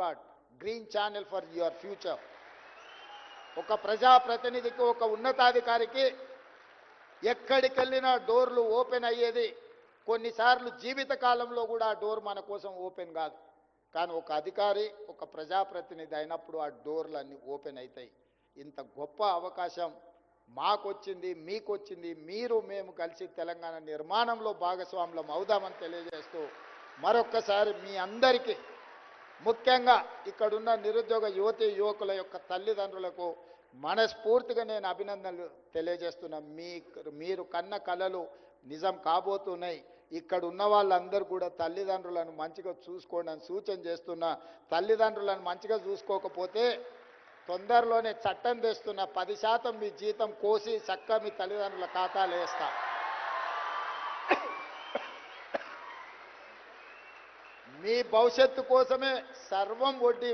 Card green channel for your future. ఒక ప్రజాప్రతినిధికి ఒక ఉన్నతాధికారికి ఎక్కడికి వెళ్ళినా డోర్లు ఓపెన్ అయ్యేది కొన్నిసార్లు జీవిత కాలంలో కూడా ఆ డోర్ మన కోసం ఓపెన్ కాదు. కానీ ఒక అధికారి ఒక ప్రజాప్రతినిధి అయినప్పుడు ఆ డోర్లు అన్నీ ఓపెన్ అవుతాయి ఇంత గొప్ప అవకాశం మాకొచ్చింది మీకొచ్చింది మీరు మేము కలిసి తెలంగాణ నిర్మాణంలో భాగస్వాములం అవుదామని తెలియజేస్తూ మరొక్కసారి మీ అందరికీ ముఖ్యంగా ఇక్కడున్న నిరుద్యోగ యువతి యువకుల యొక్క తల్లిదండ్రులకు మనస్ఫూర్తిగా నేను అభినందనలు తెలియజేస్తున్నా. మీ మీరు కన్న కళలు నిజం కాబోతున్నాయి. ఇక్కడ ఉన్న వాళ్ళందరూ కూడా తల్లిదండ్రులను మంచిగా చూసుకోండి అని సూచన చేస్తున్నా. తల్లిదండ్రులను మంచిగా చూసుకోకపోతే తొందరలోనే చట్టం తెస్తున్న పది శాతం మీ జీతం కోసి చక్క మీ తల్లిదండ్రుల ఖాతాలు వేస్తా. మీ భవిష్యత్తు కోసమే సర్వం వడ్డీ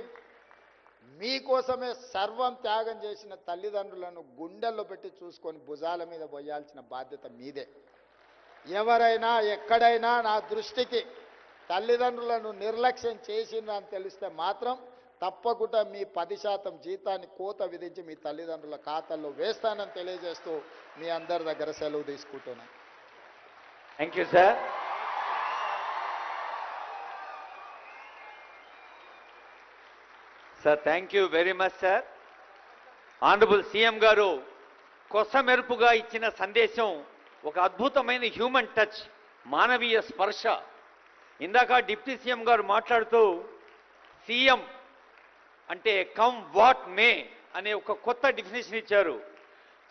మీకోసమే సర్వం త్యాగం చేసిన తల్లిదండ్రులను గుండెల్లో పెట్టి చూసుకొని భుజాల మీద పోయాల్సిన బాధ్యత మీదే. ఎవరైనా ఎక్కడైనా నా దృష్టికి తల్లిదండ్రులను నిర్లక్ష్యం చేసిందని తెలిస్తే మాత్రం తప్పకుండా మీ పది శాతం జీతాన్ని కోత విధించి మీ తల్లిదండ్రుల ఖాతాల్లో వేస్తానని తెలియజేస్తూ మీ అందరి దగ్గర సెలవు తీసుకుంటున్నాను. Thank you sir sir thank you very much sir honourable CM గారు కొసమెరుపుగా ఇచ్చిన సందేశం ఒక అద్భుతమైన హ్యూమన్ టచ్ మానవీయ స్పర్శ. ఇందాక డిప్యూటీ సీఎం గారు మాట్లాడుతూ సీఎం అంటే కమ్ వాట్ మే అనే ఒక కొత్త డెఫినేషన్ ఇచ్చారు.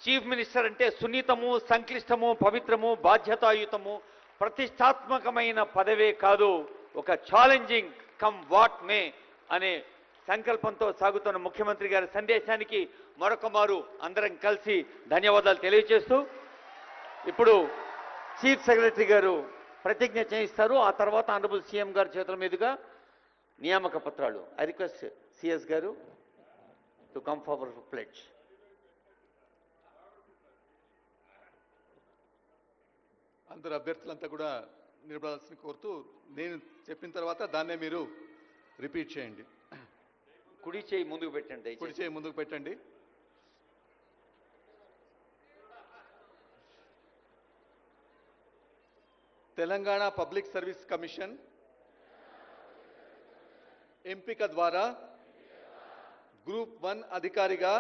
చీఫ్ మినిస్టర్ అంటే సున్నితము సంక్లిష్టము పవిత్రము బాధ్యతాయుతము ప్రతిష్టాత్మకమైన పదవే కాదు ఒక ఛాలెంజింగ్ కమ్ వాట్ మే అనే సంకల్పంతో సాగుతున్న ముఖ్యమంత్రి గారి సందేశానికి మరొక మారు అందరం కలిసి ధన్యవాదాలు తెలియజేస్తూ ఇప్పుడు చీఫ్ సెక్రటరీ గారు ప్రతిజ్ఞ చేయిస్తారు. ఆ తర్వాత ఆనరబుల్ సీఎం గారి చేతుల మీదుగా నియామక పత్రాలు. ఐ రిక్వెస్ట్ సిఎస్ గారు టు కమ్ ఫార్వర్ ప్లెడ్జ్ అందరు అభ్యర్థులంతా కూడా నిలబడాల్సిన కోరుతూ నేను చెప్పిన తర్వాత దాన్నే మీరు రిపీట్ చేయండి. కుడి చేయి ముందుకు పెట్టండి కుడి చేయి ముందుకు పెట్టండి. తెలంగాణ పబ్లిక్ సర్వీస్ కమిషన్ ఎంపిక ద్వారా గ్రూప్ వన్ అధికారిగా